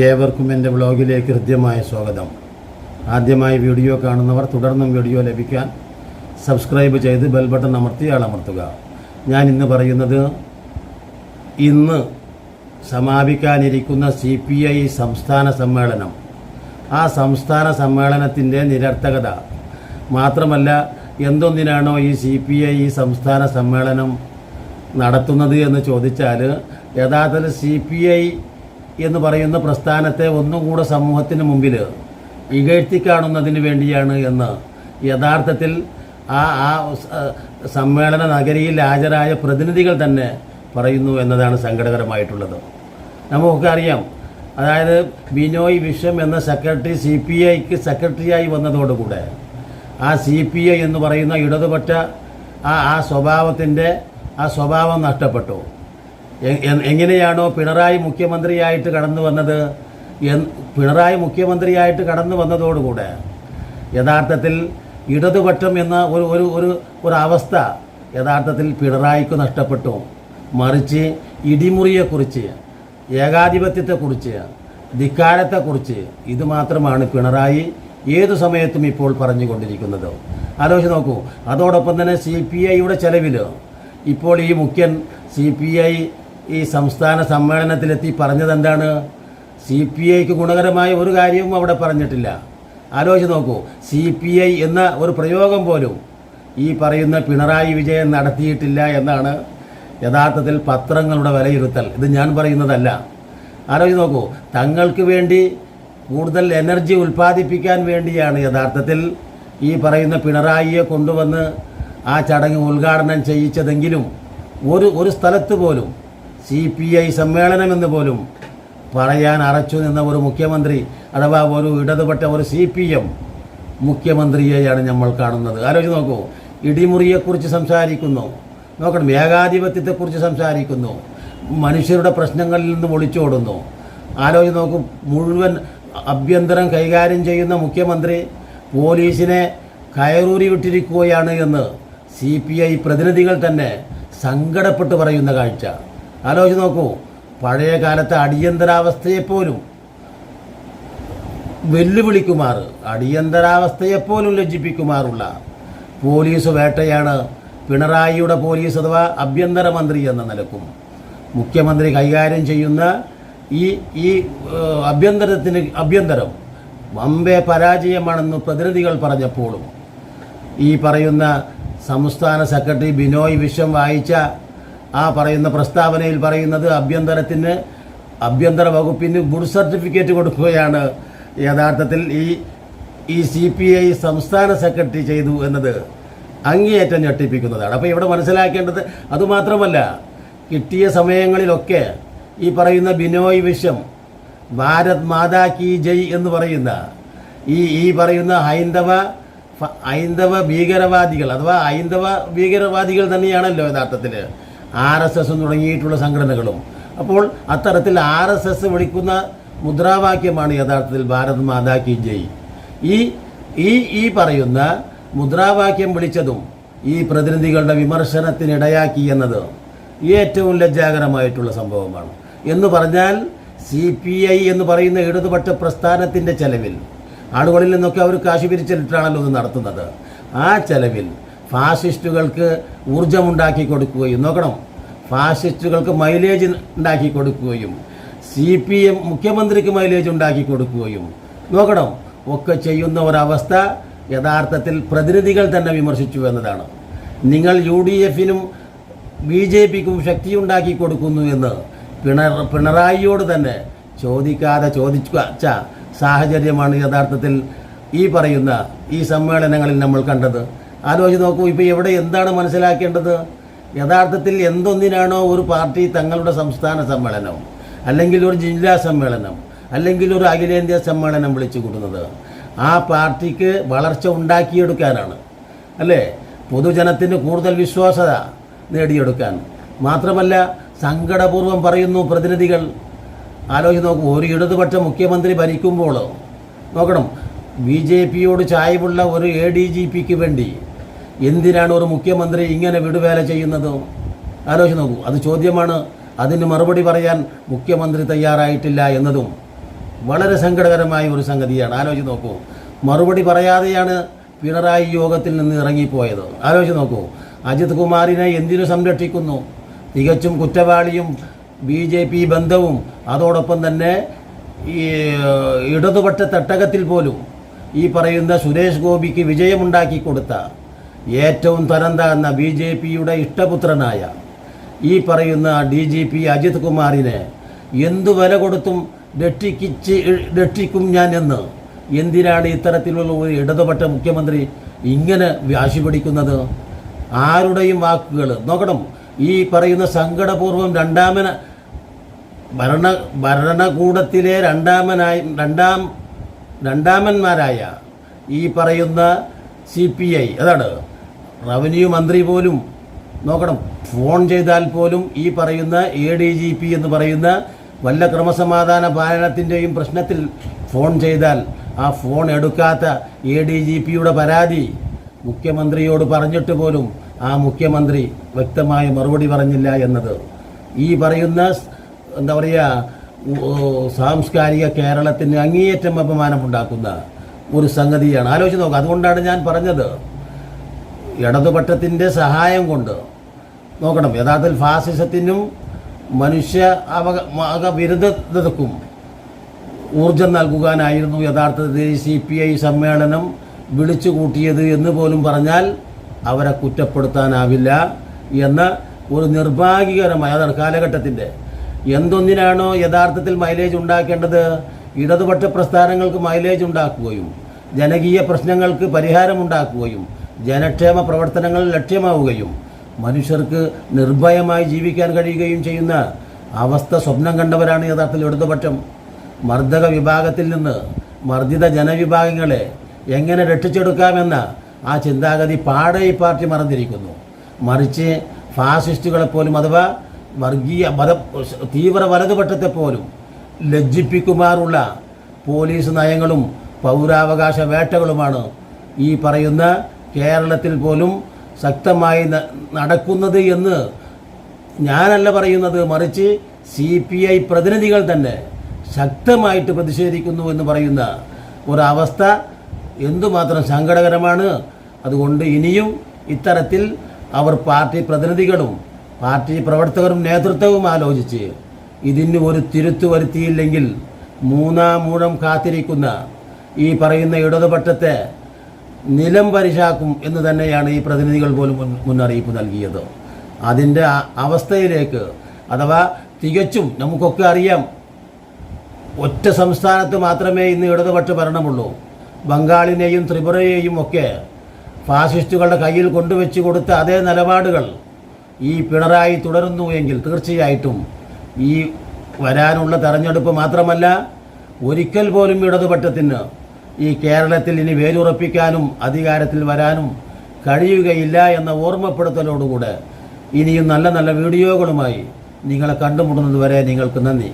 ഏവർക്കും എന്റെ ബ്ലോഗിലേക്ക് ഹൃദ്യമായ സ്വാഗതം. ആദ്യമായി വീഡിയോ കാണുന്നവർ തുടർന്നും വീഡിയോ ലഭിക്കാൻ സബ്സ്ക്രൈബ് ചെയ്ത് ബെൽ ബട്ടൺ അമർത്തി ആളമർത്തുക ഞാൻ ഇന്ന് പറയുന്നത് ഇന്ന് സമാപിക്കാനിരിക്കുന്ന സി പി ഐ സംസ്ഥാന സമ്മേളനം. ആ സംസ്ഥാന സമ്മേളനത്തിന്റെ നിരർത്ഥകത മാത്രമല്ല എന്തൊന്നിനാണോ ഈ സി പി ഐ സംസ്ഥാന സമ്മേളനം നടത്തുന്നത് എന്ന് ചോദിച്ചാൽ യഥാർത്ഥത്തിൽ സി പി ഐ എന്ന് പറയുന്ന പ്രസ്ഥാനത്തെ ഒന്നും കൂടെ സമൂഹത്തിന് മുമ്പിൽ ഇകഴ്ത്തി കാണുന്നതിന് വേണ്ടിയാണ് എന്ന് യഥാർത്ഥത്തിൽ ആ ആ സമ്മേളന നഗരിയിൽ ഹാജരായ പ്രതിനിധികൾ തന്നെ പറയുന്നു എന്നതാണ് സങ്കടകരമായിട്ടുള്ളത്. നമുക്കൊക്കെ അറിയാം. അതായത് ബിനോയ് വിശ്വം എന്ന സെക്രട്ടറി സി പി ഐക്ക് സെക്രട്ടറിയായി വന്നതോടുകൂടെ ആ സി പി ഐ എന്ന് പറയുന്ന ഇടതുപക്ഷ ആ ആ സ്വഭാവത്തിന്റെ ആ സ്വഭാവം നഷ്ടപ്പെട്ടു. എങ്ങനെയാണോ പിണറായി മുഖ്യമന്ത്രിയായിട്ട് കടന്നു വന്നത്? പിണറായി മുഖ്യമന്ത്രിയായിട്ട് കടന്നു വന്നതോടുകൂടെ യഥാർത്ഥത്തിൽ ഇടതുപക്ഷം എന്ന ഒരു ഒരു ഒരു ഒരു അവസ്ഥ യഥാർത്ഥത്തിൽ പിണറായിക്ക് നഷ്ടപ്പെട്ടു. മറിച്ച് ഇടിമുറിയെക്കുറിച്ച് ഏകാധിപത്യത്തെക്കുറിച്ച് ധിക്കാരത്തെക്കുറിച്ച് ഇത് മാത്രമാണ് പിണറായി ഏതു സമയത്തും ഇപ്പോൾ പറഞ്ഞുകൊണ്ടിരിക്കുന്നത്. ആലോചിച്ച് നോക്കൂ. അതോടൊപ്പം തന്നെ സി പി ഐയുടെ ചെലവിൽ ഇപ്പോൾ ഈ മുഖ്യൻ സി പി ഐ ഈ സംസ്ഥാന സമ്മേളനത്തിലെത്തി പറഞ്ഞത് എന്താണ് സി പി ഐക്ക് ഗുണകരമായ ഒരു കാര്യവും അവിടെ പറഞ്ഞിട്ടില്ല. ആലോചിച്ച് നോക്കൂ. സി പി ഐ എന്ന ഒരു പ്രയോഗം പോലും ഈ പറയുന്ന പിണറായി വിജയൻ നടത്തിയിട്ടില്ല എന്നാണ് യഥാർത്ഥത്തിൽ പത്രങ്ങളുടെ വിലയിരുത്തൽ. ഇത് ഞാൻ പറയുന്നതല്ല. ആലോചിച്ച് നോക്കൂ. തങ്ങൾക്ക് വേണ്ടി കൂടുതൽ എനർജി ഉൽപ്പാദിപ്പിക്കാൻ വേണ്ടിയാണ് യഥാർത്ഥത്തിൽ ഈ പറയുന്ന പിണറായിയെ കൊണ്ടുവന്ന് ആ ചടങ്ങ് ഉദ്ഘാടനം ചെയ്യിച്ചതെങ്കിലും ഒരു ഒരു സ്ഥലത്ത് പോലും സി പി ഐ സമ്മേളനമെന്ന് പോലും പറയാൻ അറച്ചു നിന്ന ഒരു മുഖ്യമന്ത്രി അഥവാ ഒരു ഇടതുപെട്ട ഒരു സി പി എം മുഖ്യമന്ത്രിയെയാണ് നമ്മൾ കാണുന്നത്. ആലോചിച്ച് നോക്കൂ. ഇടിമുറിയെക്കുറിച്ച് സംസാരിക്കുന്നു. നോക്കണം. ഏകാധിപത്യത്തെക്കുറിച്ച് സംസാരിക്കുന്നു. മനുഷ്യരുടെ പ്രശ്നങ്ങളിൽ നിന്ന് ഒളിച്ചോടുന്നു. ആലോചിച്ച് നോക്കൂ. മുഴുവൻ അഭ്യന്തരം കൈകാര്യം ചെയ്യുന്ന മുഖ്യമന്ത്രി പോലീസിനെ കയറൂരി വിട്ടിരിക്കുകയാണ് എന്ന് സി പി ഐ പ്രതിനിധികൾ തന്നെ സങ്കടപ്പെട്ട് പറയുന്ന കാഴ്ച. ആലോചിച്ച് നോക്കൂ. പഴയ കാലത്തെ അടിയന്തരാവസ്ഥയെപ്പോലും വെല്ലുവിളിക്കുമാർ അടിയന്തരാവസ്ഥയെപ്പോലും ലജ്ജിപ്പിക്കുമാറുള്ള പോലീസ് വേട്ടയാണ് പിണറായിയുടെ പോലീസ് അഥവാ ആഭ്യന്തരമന്ത്രി എന്ന നിലക്കും. മുഖ്യമന്ത്രി കൈകാര്യം ചെയ്യുന്ന ഈ ഈ അഭ്യന്തരത്തിന് അഭ്യന്തരം വമ്പേ പരാജയമാണെന്ന് പ്രതിനിധികൾ പറഞ്ഞപ്പോഴും ഈ പറയുന്ന സംസ്ഥാന സെക്രട്ടറി ബിനോയ് വിശ്വം വായിച്ച ആ പറയുന്ന പ്രസ്താവനയിൽ പറയുന്നത് ആഭ്യന്തരത്തിന് ആഭ്യന്തര വകുപ്പിന് ഗുഡ് സർട്ടിഫിക്കറ്റ് കൊടുക്കുകയാണ്. യഥാർത്ഥത്തിൽ ഈ ഈ സി പി ഐ സംസ്ഥാന സെക്രട്ടറി ചെയ്തു എന്നത് അങ്ങേയറ്റം ഞെട്ടിപ്പിക്കുന്നതാണ്. അപ്പോൾ ഇവിടെ മനസ്സിലാക്കേണ്ടത് അതുമാത്രമല്ല കിട്ടിയ സമയങ്ങളിലൊക്കെ ഈ പറയുന്ന ബിനോയ് വിഷം ഭാരത് മാതാ കി ജയ് എന്ന് പറയുന്ന ഈ ഈ പറയുന്ന ഹൈന്ദവ ഹൈന്ദവ ഭീകരവാദികൾ അഥവാ ഹൈന്ദവ ഭീകരവാദികൾ തന്നെയാണല്ലോ യഥാർത്ഥത്തിൽ ആർ എസ് എസ് തുടങ്ങിയിട്ടുള്ള സംഘടനകളും. അപ്പോൾ അത്തരത്തിൽ ആർ എസ് എസ് വിളിക്കുന്ന മുദ്രാവാക്യമാണ് യഥാർത്ഥത്തിൽ ഭാരത് മാതാ കി ജയ്. ഈ ഈ ഈ പറയുന്ന മുദ്രാവാക്യം വിളിച്ചതും ഈ പ്രതിനിധികളുടെ വിമർശനത്തിനിടയാക്കി എന്നത് ഏറ്റവും ലജ്ജാകരമായിട്ടുള്ള സംഭവമാണ്. എന്ന് പറഞ്ഞാൽ സി പി ഐ എന്ന് പറയുന്ന ഇടതുപക്ഷ പ്രസ്ഥാനത്തിന്റെ ചെലവിൽ ആളുകളിൽ നിന്നൊക്കെ അവർ കാശ് പിരിച്ചിട്ടാണല്ലോ ഇത് നടത്തുന്നത്. ആ ചെലവിൽ ഫാസിസ്റ്റുകൾക്ക് ഊർജമുണ്ടാക്കി കൊടുക്കുകയും നോക്കണം? ഫാസിസ്റ്റുകൾക്ക് മൈലേജ് ഉണ്ടാക്കി കൊടുക്കുകയും സി പി എം മുഖ്യമന്ത്രിക്ക് മൈലേജ് ഉണ്ടാക്കി കൊടുക്കുകയും നോക്കണം? ഒക്കെ ചെയ്യുന്ന ഒരവസ്ഥ യഥാർത്ഥത്തിൽ പ്രതിനിധികൾ തന്നെ വിമർശിച്ചു എന്നതാണ്. നിങ്ങൾ യു ഡി എഫിനും ബി ജെ പിക്കും ശക്തിയുണ്ടാക്കി കൊടുക്കുന്നു എന്ന് പിണർ പിണറായിയോട് തന്നെ ചോദിക്കാതെ ചോദിച്ച സാഹചര്യമാണ് യഥാർത്ഥത്തിൽ ഈ പറയുന്ന ഈ സമ്മേളനങ്ങളിൽ നമ്മൾ കണ്ടത്. ആലോചിച്ച് നോക്കൂ ഇപ്പോൾ എവിടെ എന്താണ് മനസ്സിലാക്കേണ്ടത്? യഥാർത്ഥത്തിൽ എന്തൊന്നിനാണോ ഒരു പാർട്ടി തങ്ങളുടെ സംസ്ഥാന സമ്മേളനം അല്ലെങ്കിൽ ഒരു ജില്ലാ സമ്മേളനം അല്ലെങ്കിൽ ഒരു അഖിലേന്ത്യാ സമ്മേളനം വിളിച്ചു കൂട്ടുന്നത് ആ പാർട്ടിക്ക് വളർച്ച ഉണ്ടാക്കിയെടുക്കാനാണ്. അല്ലേ? പൊതുജനത്തിന് കൂടുതൽ വിശ്വാസത നേടിയെടുക്കാൻ. മാത്രമല്ല സങ്കടപൂർവം പറയുന്നു പ്രതിനിധികൾ. ആലോചിച്ച് നോക്കൂ ഒരു ഇടതുപക്ഷ മുഖ്യമന്ത്രി ഭരിക്കുമ്പോൾ നോക്കണം ബി ജെ പിയോട് ചായവുള്ള ഒരു എ ഡി ജി പിക്ക് വേണ്ടി എന്തിനാണ് ഒരു മുഖ്യമന്ത്രി ഇങ്ങനെ വിടുവേല ചെയ്യുന്നത്? ആലോചിച്ച് നോക്കൂ. അത് ചോദ്യമാണ്. അതിന് മറുപടി പറയാൻ മുഖ്യമന്ത്രി തയ്യാറായിട്ടില്ല എന്നതും വളരെ സങ്കടകരമായ ഒരു സംഗതിയാണ്. ആലോചിച്ച് നോക്കൂ. മറുപടി പറയാതെയാണ് പിണറായി യോഗത്തിൽ നിന്ന് ഇറങ്ങിപ്പോയത്. ആലോചിച്ച് നോക്കൂ. അജിത് കുമാറിനെ എന്തിനു സംരക്ഷിക്കുന്നു? തികച്ചും കുറ്റവാളിയും ബി ജെ പി ബന്ധവും അതോടൊപ്പം തന്നെ ഈ ഇടതുപക്ഷ തട്ടകത്തിൽ പോലും ഈ പറയുന്ന സുരേഷ് ഗോപിക്ക് വിജയമുണ്ടാക്കി കൊടുത്ത ഏറ്റവും തരം താഴ്ന്ന ബി ജെ പിയുടെ ഇഷ്ടപുത്രനായ ഈ പറയുന്ന ഡി ജി പി അജിത് കുമാറിനെ എന്തു വില കൊടുത്തും രക്ഷിക്കിച്ച് രക്ഷിക്കും ഞാൻ എന്ന് എന്തിനാണ് ഇത്തരത്തിലുള്ള ഒരു ഇടതുപക്ഷ മുഖ്യമന്ത്രി ഇങ്ങനെ വാശി പിടിക്കുന്നത്? ആരുടെയും വാക്കുകൾ നോക്കണം. ഈ പറയുന്ന സങ്കടപൂർവം രണ്ടാമന ഭരണ ഭരണകൂടത്തിലെ രണ്ടാമനായി രണ്ടാം രണ്ടാമന്മാരായ ഈ പറയുന്ന സി പി ഐ അതാണ് റവന്യൂ മന്ത്രി പോലും നോക്കണം. ഫോൺ ചെയ്താൽ പോലും ഈ പറയുന്ന എ ഡി ജി പി എന്ന് പറയുന്ന വല്ല ക്രമസമാധാന പാലനത്തിന്റെയും പ്രശ്നത്തിൽ ഫോൺ ചെയ്താൽ ആ ഫോൺ എടുക്കാത്ത എ ഡി ജി പിയുടെ പരാതി മുഖ്യമന്ത്രിയോട് പറഞ്ഞിട്ട് പോലും ആ മുഖ്യമന്ത്രി വ്യക്തമായ മറുപടി പറഞ്ഞില്ല എന്നത്. ഈ പറയുന്ന എന്താ പറയുക സാംസ്കാരിക കേരളത്തിന് അങ്ങേയറ്റം അപമാനമുണ്ടാക്കുന്ന ഒരു സംഗതിയാണ്. ആലോചിച്ച് നോക്കുക അതുകൊണ്ടാണ് ഞാൻ പറഞ്ഞത്. ഇടതുപക്ഷത്തിന്റെ സഹായം കൊണ്ട് നോക്കണം. യഥാർത്ഥത്തിൽ ഫാസിസത്തിനും മനുഷ്യ അവക വിരുദ്ധതക്കും ഊർജം നൽകുവാനായിരുന്നു യഥാർത്ഥത്തിൽ സി പി ഐ സമ്മേളനം വിളിച്ചു കൂട്ടിയത് എന്ന് പോലും പറഞ്ഞാൽ അവരെ കുറ്റപ്പെടുത്താനാവില്ല എന്ന ഒരു നിർഭാഗ്യകരമായ അതാണ് കാലഘട്ടത്തിന്റെ എന്തൊന്നിനാണോ യഥാർത്ഥത്തിൽ മൈലേജ് ഉണ്ടാക്കേണ്ടത്? ഇടതുപക്ഷ പ്രസ്ഥാനങ്ങൾക്ക് മൈലേജ് ഉണ്ടാക്കുകയും ജനകീയ പ്രശ്നങ്ങൾക്ക് പരിഹാരമുണ്ടാക്കുകയും ജനക്ഷേമ പ്രവർത്തനങ്ങൾ ലക്ഷ്യമാവുകയും മനുഷ്യർക്ക് നിർഭയമായി ജീവിക്കാൻ കഴിയുകയും ചെയ്യുന്ന അവസ്ഥ സ്വപ്നം കണ്ടവരാണ് യഥാർത്ഥത്തിൽ ഇടതുപക്ഷം. മർദ്ദക വിഭാഗത്തിൽ നിന്ന് മർദ്ദിത ജനവിഭാഗങ്ങളെ എങ്ങനെ രക്ഷിച്ചെടുക്കാമെന്ന ആ ചിന്താഗതി പാടെ ഈ പാർട്ടി മറന്നിരിക്കുന്നു. മറിച്ച് ഫാസിസ്റ്റുകളെ പോലും അഥവാ വർഗീയ മത തീവ്ര വലതുപക്ഷത്തെ പോലും ലജ്ജിപ്പിക്കുമാറുള്ള പോലീസ് നയങ്ങളും പൗരാവകാശ വേട്ടകളുമാണ് ഈ പറയുന്ന കേരളത്തിൽ പോലും ശക്തമായി നടക്കുന്നത് എന്ന് ഞാനല്ല പറയുന്നത് മറിച്ച് സി പി ഐ പ്രതിനിധികൾ തന്നെ ശക്തമായിട്ട് പ്രതിഷേധിക്കുന്നു എന്ന് പറയുന്ന ഒരവസ്ഥ എന്തുമാത്രം സങ്കടകരമാണ്. അതുകൊണ്ട് ഇനിയും ഇത്തരത്തിൽ അവർ പാർട്ടി പ്രതിനിധികളും പാർട്ടി പ്രവർത്തകരും നേതൃത്വവും ആലോചിച്ച് ഇതിന് ഒരു തിരുത്തു വരുത്തിയില്ലെങ്കിൽ മൂന്നാം മൂഴം കാത്തിരിക്കുന്ന ഈ പറയുന്ന ഇടതുപക്ഷത്തെ നിലം പരിശാക്കും എന്ന് തന്നെയാണ് ഈ പ്രതിനിധികൾ പോലും മുന്നറിയിപ്പ് നൽകിയത്. അതിന്റെ അവസ്ഥയിലേക്ക് അഥവാ തികച്ചും നമുക്കൊക്കെ അറിയാം ഒറ്റ സംസ്ഥാനത്ത് മാത്രമേ ഇന്ന് ഇടതുപക്ഷ ഭരണമുള്ളൂ. ബംഗാളിനെയും ത്രിപുരയെയും ഒക്കെ ഫാസിസ്റ്റുകളുടെ കയ്യിൽ കൊണ്ടുവച്ച് കൊടുത്ത അതേ നിലപാടുകൾ ഈ പിണറായി തുടരുന്നു എങ്കിൽ തീർച്ചയായിട്ടും ഈ വരാനുള്ള തെരഞ്ഞെടുപ്പ് മാത്രമല്ല ഒരിക്കൽ പോലും ഇടതുപക്ഷത്തിന് ഈ കേരളത്തിൽ ഇനി വേരുറപ്പിക്കാനും അധികാരത്തിൽ വരാനും കഴിയുകയില്ല എന്ന ഓർമ്മപ്പെടുത്തലോടുകൂടെ ഇനിയും നല്ല നല്ല വീഡിയോകളുമായി നിങ്ങളെ കണ്ടുമുട്ടുന്നത് വരെ നിങ്ങൾക്ക് നന്ദി.